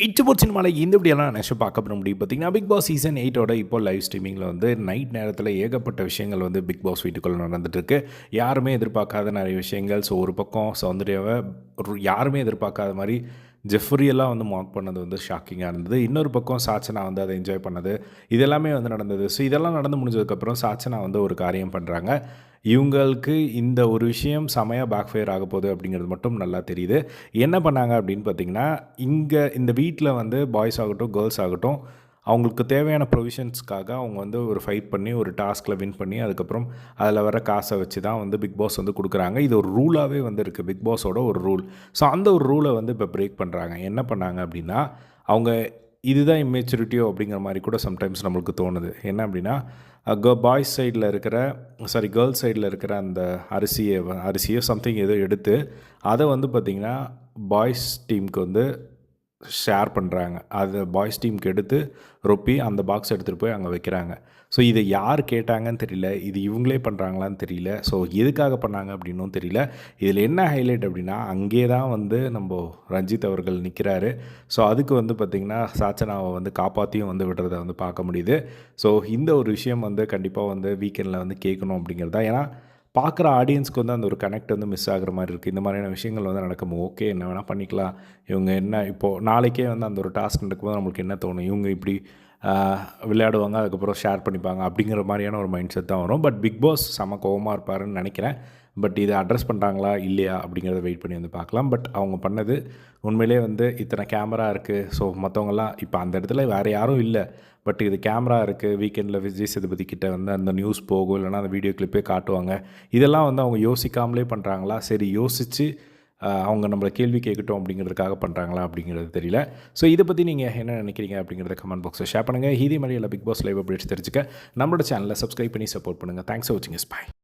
இச்சுபோர் சினிமாவில் இந்த இப்படியெல்லாம் நெக்ஸ்ட் பார்க்க முடியும்? பார்த்தீங்கன்னா பிக் பாஸ் சீசன் எயிட்டோட இப்போ லைவ் ஸ்ட்ரீமிங்கில் வந்து நைட் நேரத்தில் ஏகப்பட்ட விஷயங்கள் வந்து பிக் பாஸ் வீட்டுக்குள்ளே நடந்துட்டுருக்கு. யாருமே எதிர்பார்க்காத நிறைய விஷயங்கள். ஸோ ஒரு பக்கம் சௌந்தர்யாவை யாருமே எதிர்பார்க்காத மாதிரி ஜெஃப்ரியெல்லாம் வந்து மார்க் பண்ணது வந்து ஷாக்கிங்காக இருந்தது. இன்னொரு பக்கம் சாச்சனா வந்து அதை என்ஜாய் பண்ணது. இதெல்லாமே வந்து நடந்தது. ஸோ இதெல்லாம் நடந்து முடிஞ்சதுக்கப்புறம் சாச்சனா வந்து ஒரு காரியம் பண்ணுறாங்க இவங்களுக்கு இந்த ஒரு விஷயம் செமையாக பேக் ஃபயர் ஆக போகுது அப்படிங்கிறது மட்டும் நல்லா தெரியுது. என்ன பண்ணாங்க அப்படின்னு பார்த்தீங்கன்னா இங்கே இந்த வீட்டில் வந்து பாய்ஸ் ஆகட்டும் கேர்ள்ஸ் ஆகட்டும் அவங்களுக்கு தேவையான ப்ரொவிஷன்ஸ்க்காக அவங்க வந்து ஒரு ஃபைட் பண்ணி ஒரு டாஸ்கில் வின் பண்ணி அதுக்கப்புறம் அதில் வர காசை வச்சு தான் வந்து பிக் பாஸ் வந்து கொடுக்குறாங்க. இது ஒரு ரூலாகவே வந்து இருக்குது பிக் பாஸோட ஒரு ரூல் ஸோ அந்த ஒரு ரூலை வந்து இப்போ பிரேக் பண்ணுறாங்க என்ன பண்ணாங்க அப்படின்னா அவங்க இதுதான் இம்மெச்சூரிட்டியோ அப்படிங்கிற மாதிரி கூட சம்டைம்ஸ் நம்மளுக்கு தோணுது. என்ன அப்படின்னா க பாய்ஸ் சைடில் இருக்கிற சாரி கேர்ள்ஸ் சைடில் இருக்கிற அந்த அரிசியை அரிசியோ சம்திங் ஏதோ எடுத்து அதை வந்து பார்த்திங்கன்னா பாய்ஸ் டீமுக்கு வந்து ஷேர் பண்ணுறாங்க அது பாய்ஸ் டீமுக்கு எடுத்து ரொப்பி அந்த பாக்ஸ் எடுத்துகிட்டு போய் அங்கே வைக்கிறாங்க. ஸோ இதை யார் கேட்டாங்கன்னு தெரியல. இது இவங்களே பண்ணுறாங்களான்னு தெரியல. ஸோ எதுக்காக பண்ணாங்க அப்படின்னும் தெரியல. இதில் என்ன ஹைலைட் அப்படின்னா அங்கே தான் வந்து நம்ம ரஞ்சித் அவர்கள் நிற்கிறாரு ஸோ அதுக்கு வந்து பார்த்திங்கன்னா சாச்சனாவை வந்து காப்பாற்றியும் வந்து விடுறத வந்து பார்க்க முடியுது. ஸோ இந்த ஒரு விஷயம் வந்து கண்டிப்பாக வந்து வீக்கெண்டில் வந்து கேட்கணும் அப்படிங்கிறது. தான் ஏன்னா பார்க்குற ஆடியன்ஸ்க்கு வந்து அந்த ஒரு கனெக்ட் வந்து மிஸ் ஆகிற மாதிரி இருக்குது இந்த மாதிரியான விஷயங்கள் வந்து நடக்கும் ஓகே என்ன வேணால் பண்ணிக்கலாம். இவங்க என்ன இப்போது நாளைக்கே வந்து அந்த ஒரு டாஸ்க் நடக்கும்போது நம்மளுக்கு என்ன தோணும்? இவங்க இப்படி விளையாடுவாங்க அதுக்கப்புறம் ஷேர் பண்ணிப்பாங்க அப்படிங்கிற மாதிரியான ஒரு மைண்ட் செட் தான் வரும். பட் பிக் பாஸ் செம கோவமாக இருப்பாருன்னு நினைக்கிறேன். பட் இதை அட்ரஸ் பண்ணுறாங்களா இல்லையா? அப்படிங்கிறத வெயிட் பண்ணி வந்து பார்க்கலாம். பட் அவங்க பண்ணது உண்மையிலே வந்து இத்தனை கேமரா இருக்குது ஸோ மற்றவங்களாம் இப்போ அந்த இடத்துல வேறு யாரும் இல்லை. பட் இது கேமரா இருக்குது வீக்கெண்டில் விஜய் சேதுபதி கிட்டே வந்து அந்த நியூஸ் போகும் இல்லைனா அந்த வீடியோ கிளிப்பே காட்டுவாங்க. இதெல்லாம் வந்து அவங்க யோசிக்காமலே பண்ணுறாங்களா சரி யோசித்து அவங்க நம்மளை கேள்வி கேட்கட்டும் அப்படிங்கிறதுக்காக பண்ணுறாங்களா அப்படிங்கிறது தெரியல. ஸோ இதை பற்றி நீங்கள் என்ன நினைக்கிறீங்க அப்படிங்கிறத கமெண்ட் பாக்ஸில் ஷேர் பண்ணுங்கள் ஹீதி மாதிரி பிக் பாஸ் லைவ் அப்டேட்ஸ் தெரிஞ்சுக்க. நம்மளோட சேனலை சப்ஸ்கிரைப் பண்ணி சப்போர்ட் பண்ணுங்கள் தேங்க்ஸ் ஃபார் வாட்சிங் இஸ் பை